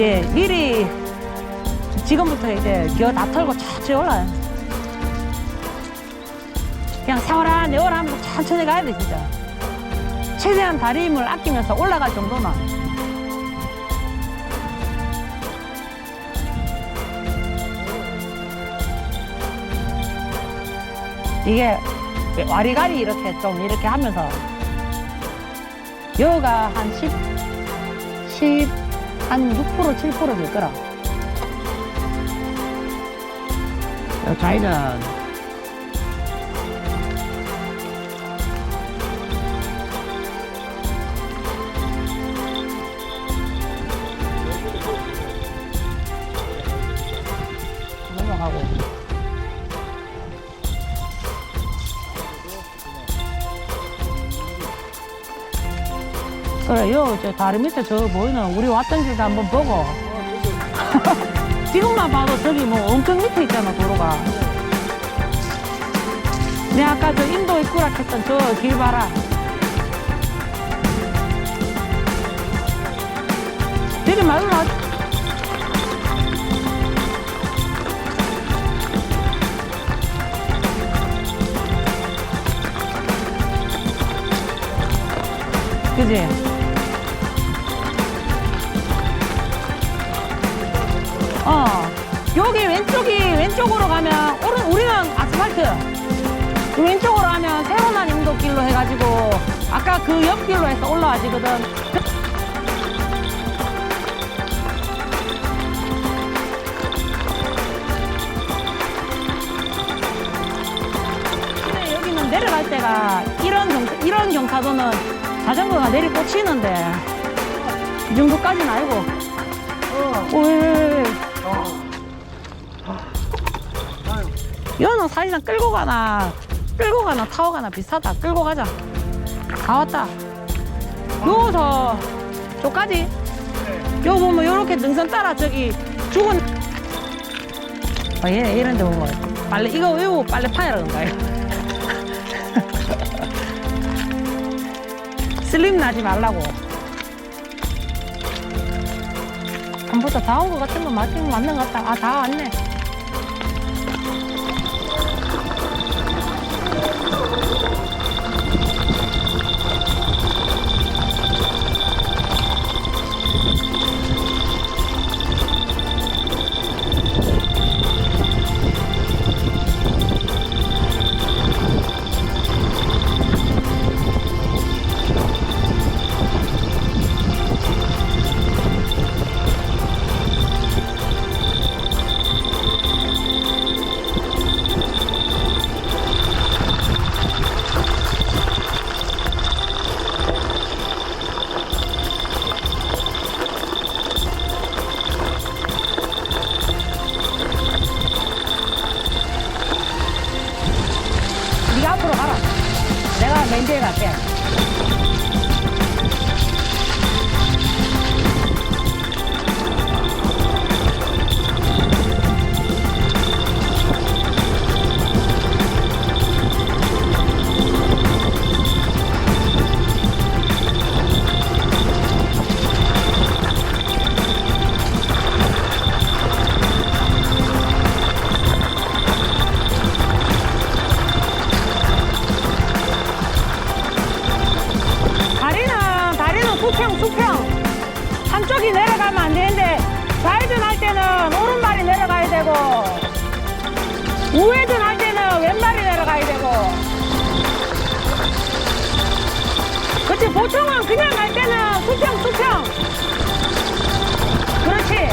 이제 미리 지금부터 이제 기어 다 털고 천천히 올라요. 그냥 세월한 여월하면서 천천히 가야 돼 진짜. 최대한 다리 힘을 아끼면서 올라갈 정도만. 이게 와리가리 이렇게 좀 이렇게 하면서 여가 한 10, 10, 한 6%, 7%될 거라. 요 좌회 그래, 요, 저 다리 밑에 저 보이는 우리 왔던 길도 한번 보고. 지금만 봐도 저기 뭐 엄청 밑에 있잖아, 도로가. 내 아까 저 인도 입구라 했던 저 길 봐라. 되게 나. 그지? 어. 여기 왼쪽이 왼쪽으로 가면 오른 우리는 아스팔트. 왼쪽으로 하면 세로난 인도길로 해가지고 아까 그 옆길로 해서 올라와지거든. 근데 여기는 내려갈 때가 이런 경, 이런 경사도는 자전거가 내리 꽂히는데 이 정도까지는 아니고. 오, 왜, 왜, 이거는 사실상 끌고 가나 끌고 가나 타고 가나 비슷하다. 끌고 가자. 다 왔다. 요서. 저까지? 요 보면 요렇게 능선 따라 저기 죽은. 아, 얘 이런 데 보면 빨래 이거 이거 빨래 파야 그런가요 슬림 나지 말라고. 전부터 다온 것 같은 거 맞긴 맞는 것 같다. 아 다 왔네 앞으로 가라. 내가 맨 뒤에 갈게. 왼쪽이 내려가면 안 되는데 좌회전할 때는 오른발이 내려가야 되고 우회전할 때는 왼발이 내려가야 되고. 그렇지 보통은 그냥 갈 때는 수평 수평. 그렇지.